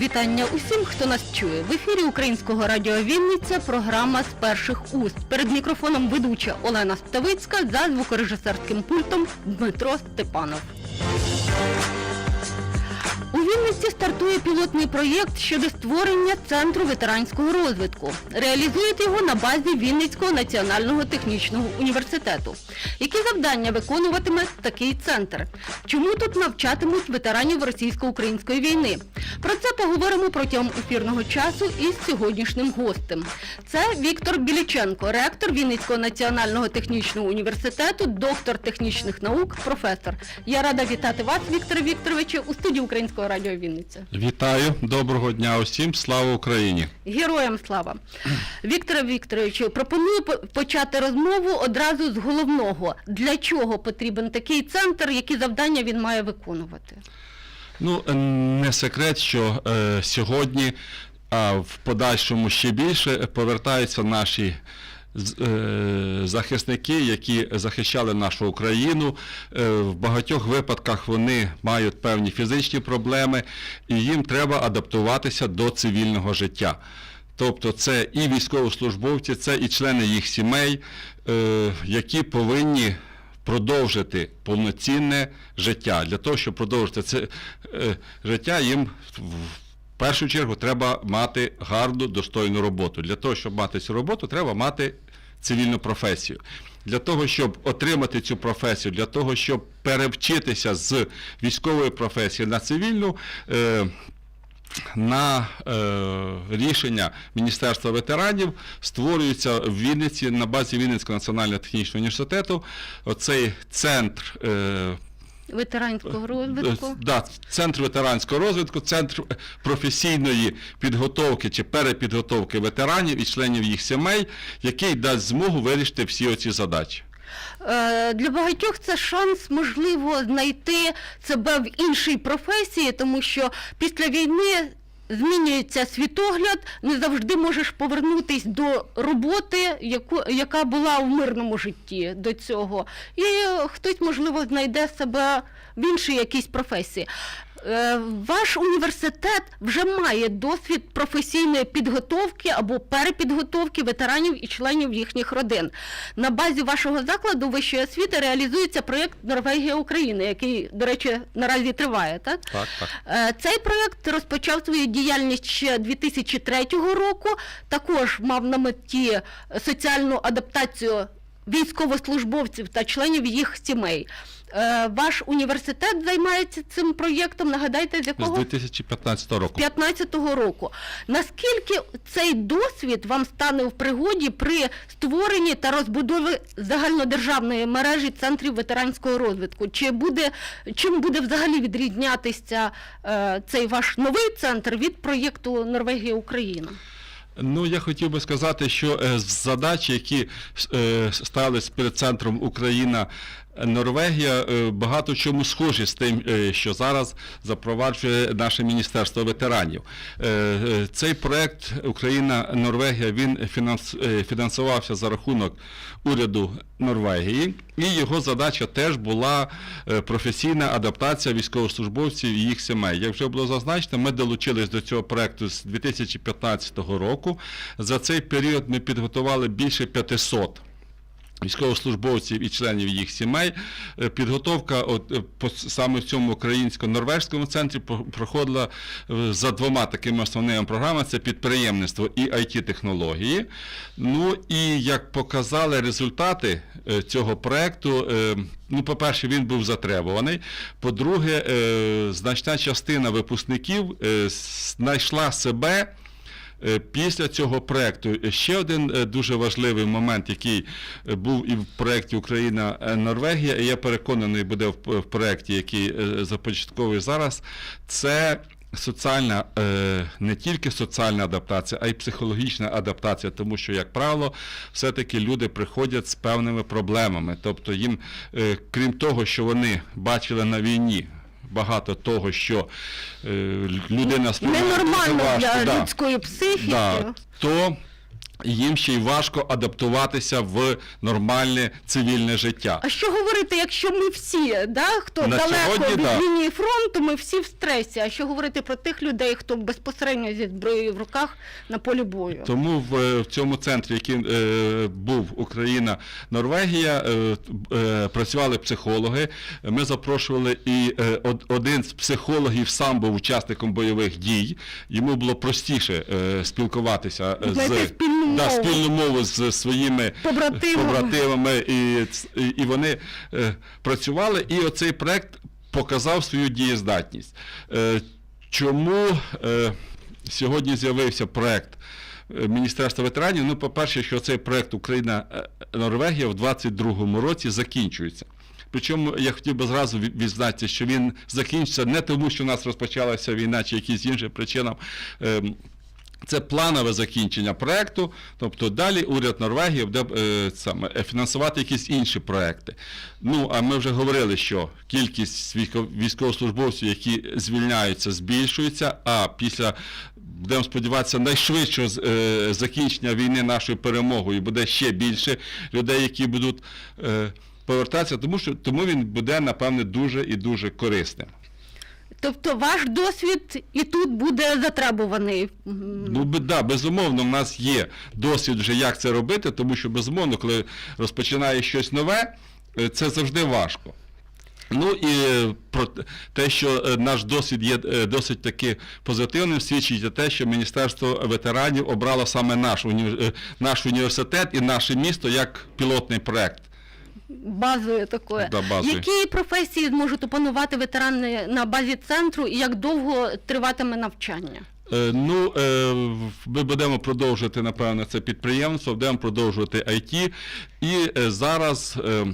Вітання усім, хто нас чує. В ефірі Українського радіо Вінниця програма з перших уст. Перед мікрофоном ведуча Олена Ставицька за звукорежисерським пультом Дмитро Степанов. Вінниці стартує пілотний проєкт щодо створення центру ветеранського розвитку. Реалізують його на базі Вінницького національного технічного університету. Які завдання виконуватиме такий центр? Чому тут навчатимуть ветеранів російсько-української війни? Про це поговоримо протягом ефірного часу із сьогоднішнім гостем. Це Віктор Біліченко, ректор Вінницького національного технічного університету, доктор технічних наук, професор. Я рада вітати вас, Вікторе Вікторовичу, у студії Українського радіо Вінниця. Вітаю, доброго дня усім, слава Україні! Героям слава! Вікторе Вікторовичу, пропоную почати розмову одразу з головного. Для чого потрібен такий центр, які завдання він має виконувати? Ну, е, не секрет, що е, сьогодні, а в подальшому ще більше повертаються наші захисники, які захищали нашу Україну. Е, в багатьох випадках вони мають певні фізичні проблеми, і їм треба адаптуватися до цивільного життя. Тобто це і військовослужбовці, це і члени їх сімей, е, які повинні продовжити повноцінне життя. Для того, щоб продовжити це е, життя, їм першу чергу треба мати гарну, достойну роботу. Для того, щоб мати цю роботу, треба мати цивільну професію. Для того, щоб отримати цю професію, для того, щоб перевчитися з військової професії на цивільну. Е, на е, рішення Міністерства ветеранів створюється в Вінниці на базі Вінницького національного технічного університету оцей центр. Е, Ветеранського розвитку. Е, Да, центр ветеранського розвитку, центр професійної підготовки чи перепідготовки ветеранів і членів їх сімей, який дасть змогу вирішити всі оці задачі. Е, Для багатьох це шанс, можливо, знайти себе в іншій професії, тому що після війни змінюється світогляд, не завжди можеш повернутися до роботи, яку, яка була в мирному житті до цього. І хтось, можливо, знайде себе в іншій якійсь професії. Е, Ваш університет вже має досвід професійної підготовки або перепідготовки ветеранів і членів їхніх родин. На базі вашого закладу вищої освіти реалізується проєкт Норвегія України, який, до речі, наразі триває. Так? Так, так. Е, Цей проєкт розпочав свою діяльність ще 2003 року. Також мав на меті соціальну адаптацію військовослужбовців та членів їх сімей. Е, Ваш університет займається цим проєктом. Нагадайте, з якого З 2015 року. 15-го року. Наскільки цей досвід вам стане в пригоді при створенні та розбудові загальнодержавної мережі центрів ветеранського розвитку? Чи буде чим буде взагалі відрізнятися е, цей ваш новий центр від проєкту Норвегія Україна? Ну, я хотів би сказати, що е, задачі, які е, стались перед центром Україна. Норвегія е, багато чому схожі з тим, е, що зараз запроваджує наше Міністерство ветеранів. Е, Цей проект Україна-Норвегія він фінансувався за рахунок уряду Норвегії, і його задача теж була професійна адаптація військовослужбовців і їх сімей. Як вже було зазначено, ми долучились до цього проекту з 2015 року. За цей період ми підготували більше 500 військовослужбовців і членів їх сімей. Е, Підготовка от, е, по- саме в цьому українсько-норвежському центрі про- проходила е, за двома такими основними програмами: це підприємництво і IT-технології. Ну і як показали результати цього проекту, ну, по-перше, він був затребуваний. По-друге, значна частина випускників знайшла себе. Е, Після цього проекту ще один е, дуже важливий момент, який е, був і в проєкті Україна-Норвегія, і я переконаний буде в проєкті, який е, започатковує зараз, це соціальна, е, не тільки соціальна адаптація, а й психологічна адаптація, тому що, як правило, все-таки люди приходять з певними проблемами. Тобто їм, е, крім того, що вони бачили на війні. Багато того, що е, людина сприймає Ненормально важко, для да. людської психіки. Да, то їм ще й важко адаптуватися в нормальне цивільне життя. А що говорити, якщо ми всі, да, хто На далеко сьогодні, від да. лінії фронту, ми всі в стресі. А що говорити про тих людей, хто безпосередньо зі зброєю в руках на полі бою? Тому в, в цьому центрі, який е, був Україна, Норвегія, е, е, працювали психологи. Ми запрошували і е, од- один з психологів сам був учасником бойових дій. Йому було простіше е, спілкуватися е, Знайти спільну да, спільну мову з своїми Побратимами. побратимами і, і, вони е, працювали. І оцей проект показав свою дієздатність. Е, чому е, сьогодні з'явився проект? е, Міністерства ветеранів, ну, по-перше, що цей проект Україна-Норвегія в 22-му році закінчується. Причому я хотів би зразу ві- відзначити, що він закінчиться не тому, що у нас розпочалася війна чи якісь інші причинам. Це планове закінчення проекту, тобто далі уряд Норвегії буде е, саме, е, фінансувати якісь інші проекти. Ну, а ми вже говорили, що кількість військовослужбовців, які звільняються, збільшується, а після, будемо сподіватися, найшвидшого е, закінчення війни нашою перемогою буде ще більше людей, які будуть повертатися, тому, що, тому він буде, напевне, дуже і дуже корисним. Тобто ваш досвід і тут буде затребуваний. Ну, да, безумовно, в нас є досвід вже, як це робити, тому що, безумовно, коли розпочинає щось нове, е, це завжди важко. Ну і е, про те, що е, наш досвід є досить таки позитивним, свідчить те, що Міністерство ветеранів обрало саме наш, наш університет і наше місто як пілотний проект. Базою такою. Да, базою. Які професії зможуть опанувати ветерани на базі центру і як довго триватиме навчання? Е, Ну, е, ми будемо продовжувати, напевно, це підприємство, будемо продовжувати IT. І е, зараз, е,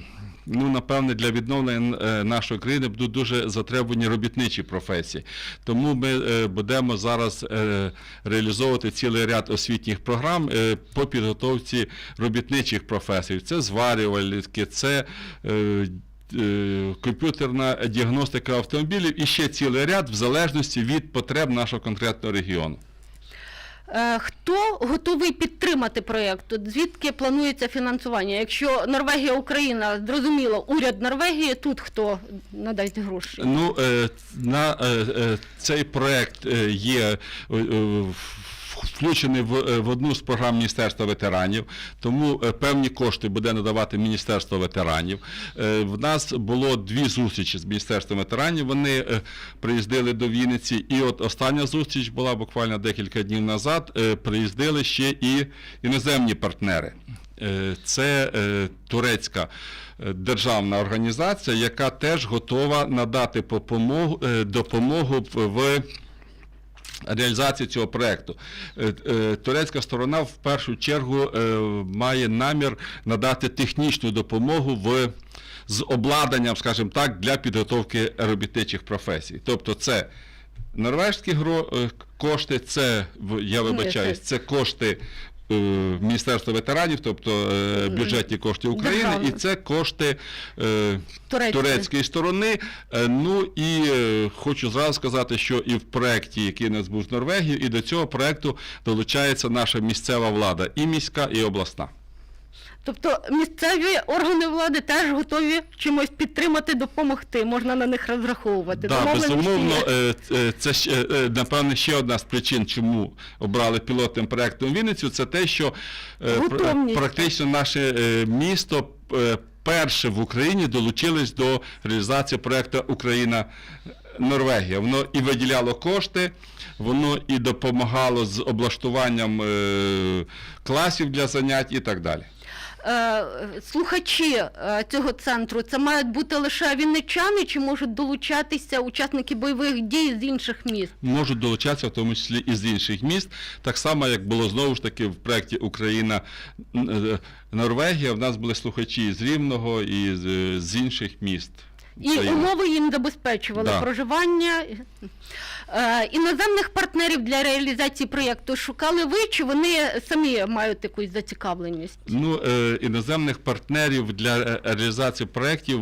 ну, напевне, для відновлення е, нашої країни будуть дуже затребувані робітничі професії. Тому ми е, будемо зараз е, реалізовувати цілий ряд освітніх програм по підготовці робітничих професій. Це зварювальники, це. Комп'ютерна діагностика автомобілів і ще цілий ряд в залежності від потреб нашого конкретного регіону. Е, Хто готовий підтримати проєкт? Звідки планується фінансування? Якщо Норвегія, Україна, зрозуміло, уряд Норвегії, тут хто надасть гроші? Ну, е, на е, цей проект е, є в- включений в, е, в одну з програм Міністерства ветеранів, тому е, певні кошти буде надавати Міністерство ветеранів. Е, В нас було дві зустрічі з Міністерством ветеранів. Вони приїздили до Вінниці, і от остання зустріч була буквально декілька днів назад. Приїздили ще і іноземні партнери. Це турецька державна організація, яка теж готова надати допомогу, в реалізації цього проекту. Е, е, Турецька сторона в першу чергу е, має намір надати технічну допомогу в з обладнанням, скажімо так, для підготовки робітничих професій. Тобто це норвежські кошти, це я вибачаюсь, це кошти. Е, Міністерства ветеранів, тобто е, бюджетні кошти України, Державно. і це кошти е, турецької сторони. Е, Ну і хочу зразу сказати, що і в проєкті, який у нас був з Норвегією, і до цього проєкту долучається наша місцева влада, і міська, і обласна. Тобто місцеві органи влади теж готові чимось підтримати, допомогти. Можна на них розраховувати. Да, безумовно, е, е, це е, напевне ще одна з причин, чому обрали пілотним проєктом Вінницю, це те, що Готовність. практично наше місто перше в Україні долучилось до реалізації проєкту Україна. Норвегія, воно і виділяло кошти, воно і допомагало з облаштуванням класів для занять і так далі. Е, Слухачі е, цього центру це мають бути лише вінничани, чи можуть долучатися учасники бойових дій з інших міст? можуть долучатися, в тому числі і з інших міст. Так само, як було знову ж таки в проєкті Україна е, Норвегія. В нас були слухачі з Рівного і з, з інших міст. І умови їм забезпечували Да. проживання. Е, іноземних партнерів для реалізації проєкту шукали ви, чи вони самі мають якусь зацікавленість? Ну, е, іноземних партнерів для е, реалізації проєктів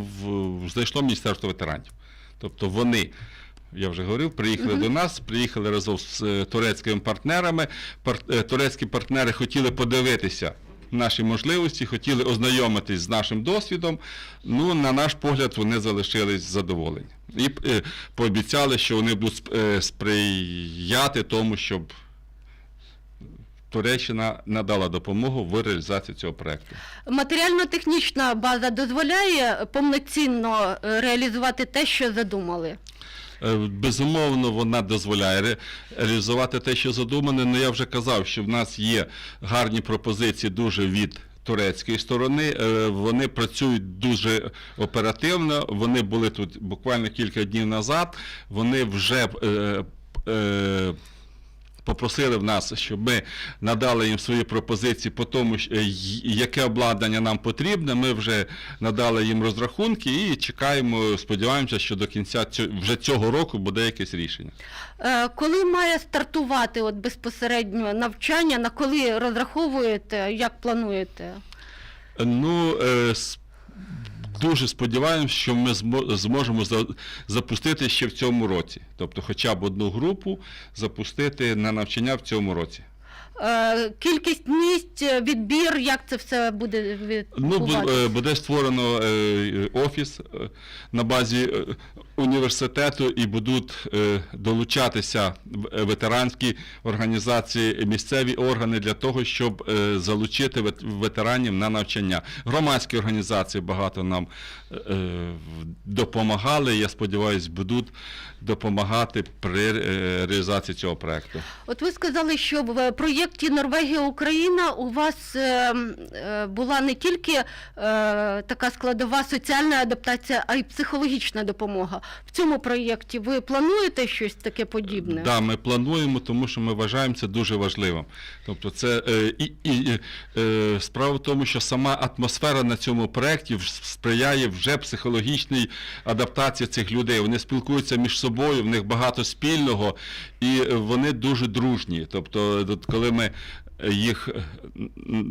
знайшло Міністерство ветеранів. Тобто вони я вже говорив, приїхали до нас, приїхали разом з е, турецькими партнерами. Пар- е, турецькі партнери хотіли подивитися наші можливості, хотіли ознайомитись з нашим досвідом. Ну, на наш погляд, вони залишились задоволені. І е, пообіцяли, що вони будуть е, сприяти тому, щоб Туреччина надала допомогу в реалізації цього проекту. Матеріально-технічна база дозволяє повноцінно е, реалізувати те, що задумали. Е, Безумовно, вона дозволяє ре- реалізувати те, що задумане. але я вже казав, що в нас є гарні пропозиції дуже від турецької сторони. Е, Вони працюють дуже оперативно. Вони були тут буквально кілька днів назад. Вони вже е, е, попросили в нас, щоб ми надали їм свої пропозиції по тому, е, яке обладнання нам потрібне. Ми вже надали їм розрахунки і чекаємо, сподіваємося, що до кінця вже цього року буде якесь рішення. Е, Коли має стартувати от безпосередньо навчання, на коли розраховуєте, як плануєте? Ну, е, с- дуже сподіваємось, що ми змо- зможемо запустити ще в цьому році. Тобто хоча б одну групу запустити на навчання в цьому році. Е, Кількість місць, е, відбір, як це все буде Ну, відбуватися? е, буде створено офіс на базі університету і будуть долучатися ветеранські організації, місцеві органи для того, щоб залучити вет- ветеранів на навчання. Громадські організації багато нам допомагали. Я сподіваюся, будуть допомагати при е, реалізації цього проекту. От ви сказали, що в проєкті Норвегія-Україна у вас е, м, е, була не тільки е, така складова соціальна адаптація, а й психологічна допомога. В цьому проєкті ви плануєте щось таке подібне? Да, ми плануємо, тому що ми вважаємо це дуже важливим. Тобто, це і, і справа в тому, що сама атмосфера на цьому проєкті сприяє вже психологічній адаптації цих людей. Вони спілкуються між собою, в них багато спільного, і вони дуже дружні. Тобто, коли ми їх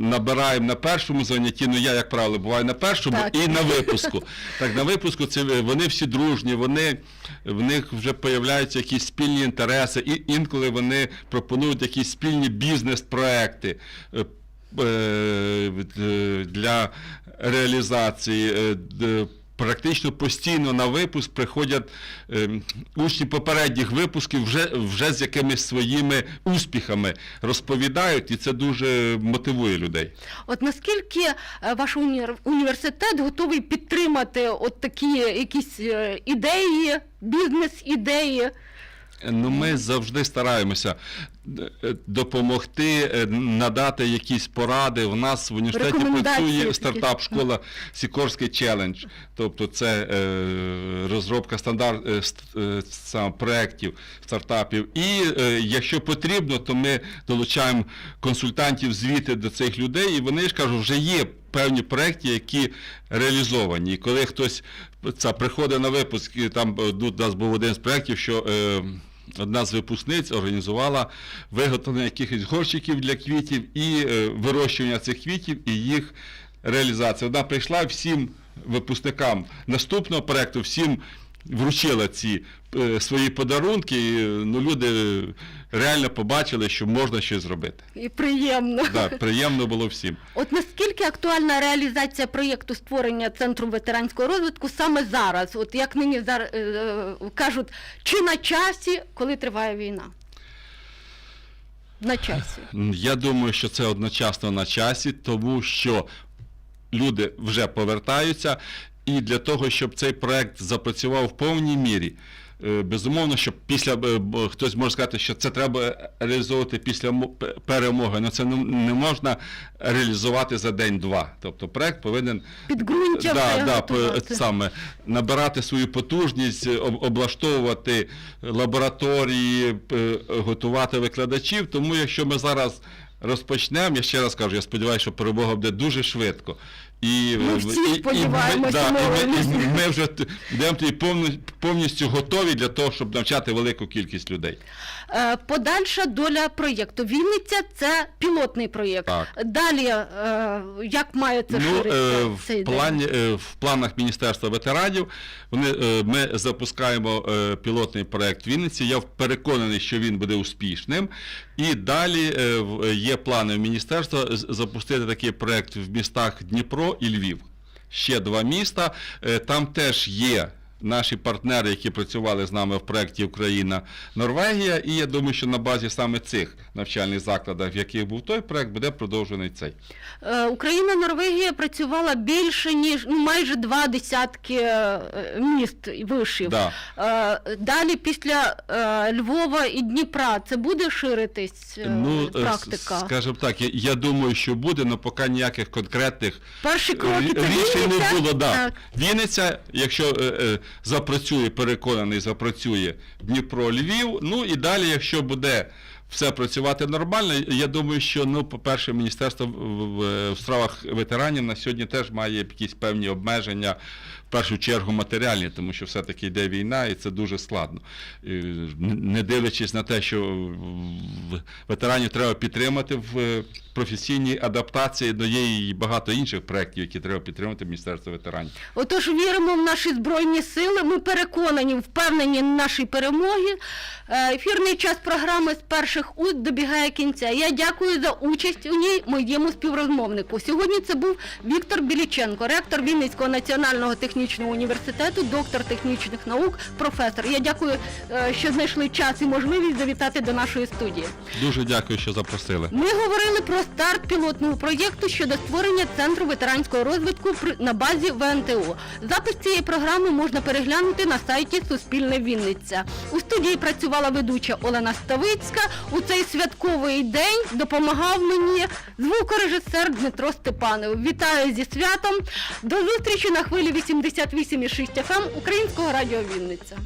набираємо на першому занятті, ну я, як правило, буваю на першому Так. і на випуску. Так, на випуску це вони всі дружні, вони, в них вже появляються якісь спільні інтереси, і інколи вони пропонують якісь спільні бізнес-проекти. е, е, Для реалізації е, практично постійно на випуск приходять е, учні попередніх випусків вже, вже з якимись своїми успіхами розповідають, і це дуже мотивує людей. От наскільки е, ваш університет готовий підтримати от такі якісь е, ідеї, бізнес-ідеї? Ну, ми завжди стараємося допомогти, е, надати якісь поради. У нас в університеті працює стартап-школа Сікорський челендж. Тобто це е, розробка стандарт е, е, проєктів, стартапів. І е, якщо потрібно, то ми долучаємо консультантів звіти до цих людей, і вони ж кажуть, вже є певні проекти, які реалізовані. І коли хтось це, приходить на випуск, і там е, ну, у нас був один з проєктів, що е, одна з випускниць організувала виготовлення якихось горщиків для квітів і е, вирощування цих квітів і їх реалізація. Вона прийшла всім випускникам наступного проєкту, всім вручила ці е, свої подарунки, і ну, люди реально побачили, що можна щось зробити. І приємно. Так, приємно було всім. От наскільки актуальна реалізація проєкту створення центру ветеранського розвитку саме зараз? От як нині зар... е, е, кажуть, чи на часі, коли триває війна? На часі. Я думаю, що це одночасно на часі, тому що люди вже повертаються, і для того, щоб цей проект запрацював в повній мірі. е, Безумовно, що після е, хтось може сказати, що це треба реалізовувати після перемоги, але це не, не можна реалізувати за день-два. Тобто проект повинен Підґрунтя да, да, саме набирати свою потужність, облаштовувати лабораторії, готувати викладачів. Тому якщо ми зараз розпочнемо, я ще раз кажу, я сподіваюся, що перемога буде дуже швидко. І, Ми всі і- і сподіваємося, ми, і ми, ми- і ми вже йдемо повністю готові для того, щоб навчати велику кількість людей. Е, Подальша доля проєкту. Вінниця це пілотний проєкт. Так. Далі, е, як має це ну, ширитися? е, цей в, день? плані, в планах Міністерства ветеранів вони, ми запускаємо пілотний проект Вінниці. Я переконаний, що він буде успішним. І далі є плани в міністерства запустити такий проект в містах Дніпро і Львів. Ще два міста. Там теж є. Наші партнери, які працювали з нами в проєкті Україна Норвегія, і я думаю, що на базі саме цих навчальних закладів, в яких був той проект, буде продовжений цей. Е, Україна, Норвегія працювала більше, ніж ну, майже два десятки е, міст і вишів. Да. Е, Далі після Львова і Дніпра це буде ширитись Ну, практика? скажімо так, я, я думаю, що буде, але поки ніяких конкретних Перші кроки рі- рішень не було. Да. Так. Вінниця, якщо запрацює, переконаний, запрацює Дніпро, Львів, ну і далі, якщо буде все працювати нормально, я думаю, що, ну, по-перше, Міністерство в, справах ветеранів на сьогодні теж має якісь певні обмеження, першу чергу матеріальні, тому що все-таки йде війна і це дуже складно. Не дивлячись на те, що ветеранів треба підтримати в е, професійній адаптації, до є і багато інших проєктів, які треба підтримати Міністерство ветеранів. Отож віримо в наші збройні сили. Ми переконані, впевнені в нашій перемогі. Е, Ефірний час програми з перших уст добігає кінця. Я дякую за участь у ній моєму співрозмовнику. Сьогодні це був Віктор Біліченко, ректор Вінницького національного технічного університету, доктор технічних наук, професор. Я дякую, е, що знайшли час і можливість завітати до нашої студії. Дуже дякую, що запросили. Ми говорили про старт пілотного проєкту щодо створення центру ветеранського розвитку на базі ВНТУ. Запис цієї програми можна переглянути на сайті Суспільне Вінниця. У студії працювала ведуча Олена Ставицька. У цей святковий день допомагав мені звукорежисер Дмитро Степанов. Вітаю зі святом. До зустрічі на хвилі 88,6 FM Українського радіо Вінниця.